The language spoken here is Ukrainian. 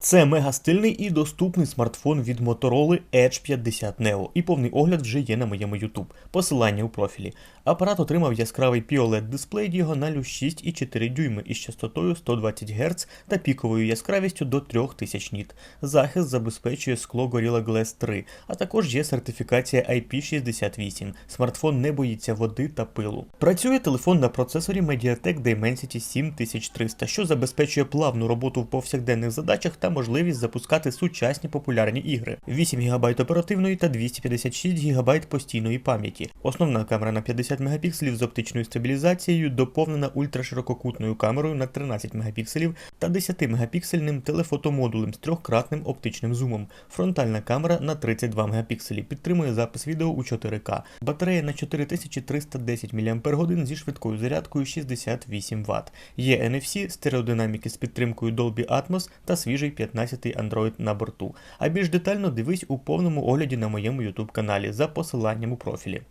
Це мега стильний і доступний смартфон від Motorola Edge 50 Neo, і повний огляд вже є на моєму YouTube. Посилання у профілі. Апарат отримав яскравий POLED дисплей діагоналю 6,4 дюйми із частотою 120 Гц та піковою яскравістю до 3000 ніт. Захист забезпечує скло Gorilla Glass 3, а також є сертифікація IP68. Смартфон не боїться води та пилу. Працює телефон на процесорі MediaTek Dimensity 7300, що забезпечує плавну роботу в повсякденних задачах та можливість запускати сучасні популярні ігри. 8 ГБ оперативної та 256 ГБ постійної пам'яті. Основна камера на 50 Мп з оптичною стабілізацією, доповнена ультраширококутною камерою на 13 Мп та 10 мегапіксельним телефотомодулем з трьохкратним оптичним зумом. Фронтальна камера на 32 Мп підтримує запис відео у 4К. Батарея на 4310 мАч зі швидкою зарядкою 68 Вт. Є NFC, стереодинаміки з підтримкою Dolby Atmos та свіжий 15-й Android на борту. А більш детально дивись у повному огляді на моєму YouTube каналі за посиланням у профілі.